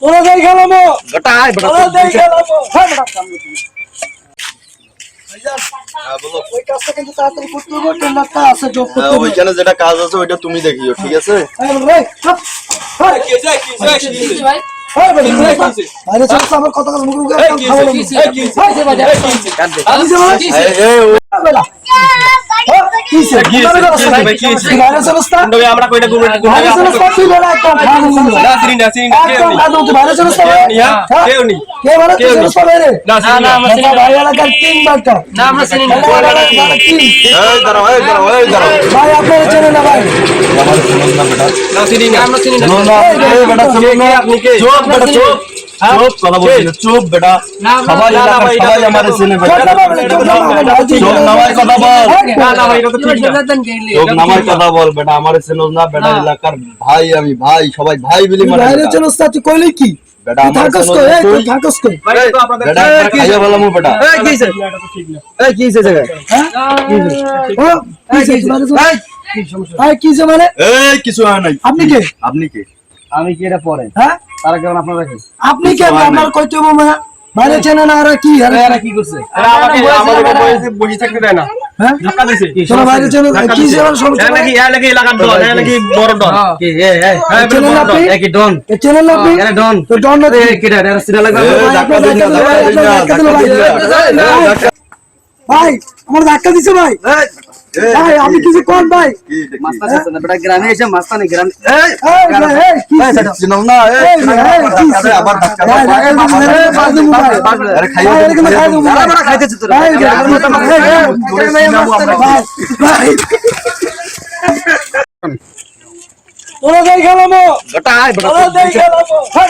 তোরা যাই খেলাবো। বেটা তোরা যাই খেলাবো। হ্যাঁ আছে যোগ করতে হ্যাঁ, ওইখানে যেটা কাজ আছে ওইটা তুমি দেখিও ঠিক আছে? এই এই বেটা। হ্যাঁ, কি হইছে? কীভাবে করছ? তুই বাইরে চলে এসে না? আমরা কইটা গুলো বাইরে চলে এসে না, তুই বেটা একদম খাব না। না সিরিন না সিরিন একদম খাব, তুই বাইরে চলে এসে না? হ্যাঁ, হ্যাঁ? কেউ নেই। কে বলে তুই চলে এসে বাইরে? না সিরিন না বেটা, ভাই এলাকার তিন বারটা। না আমরা সিরিন বেটা, এলাকার তিন। এই দাঁড়াও এই দাঁড়াও এই দাঁড়াও ভাই আপনারা চেনেন না ভাই আমার শুনুন না বেটা না সিরিন না আমরা সিরিন শুনুন না এই বেটা শুনুন না আপনি কে? চুপ বেটা চুপ কথা বেটা সবাই সবাই চোখ কথা বল চোখ কথা বল বেটা আমার না বেটা এলাকার ভাই আমি ভাই সবাই ভাই বলি মানে তুই কইলি কি বেটা আমার খাইয়া বললাম হ্যাঁ কি হইছে? এই, কি মানে এই কিছু হয় নাই আপনি কে আপনি কে আমি কি এটা পরে হ্যাঁ তারা কেমন আপনারা কি? আপনি কে আমার কইতে মানে বাইরে চেনে না আর কি? আরে এরা কি করছে? এরা আমাকে আমাকে বসে বসে থাকতে দেয় না। হ্যাঁ? ধাক্কা দিছে। তোরা বাইরে চেনে কি যে সমস্যা নাকি এরা নাকি এলাকার ডন এরা নাকি বড় ডন কি এ এ এ, না আপনি? কি ডন? এ চেনেন না আপনি? এরা ডন। তো ডন না এ কিটা এরা সিরা লাগবে ভাই, ধাক্কা আপনার ভাই। আমার ধাক্কা দিছে ভাই। এই, ভাই আমি কিছু কোন ভাই? মাস্তান আছে না বেটা গ্রামে এসে মাস্তানি গ্রাম এই, এই কি চিনো না, এই? আবার ধাক্কা। আরে। আরে খাইতেছে আরে তো ভাই। তোরা আয়, তোরা হ্যাঁ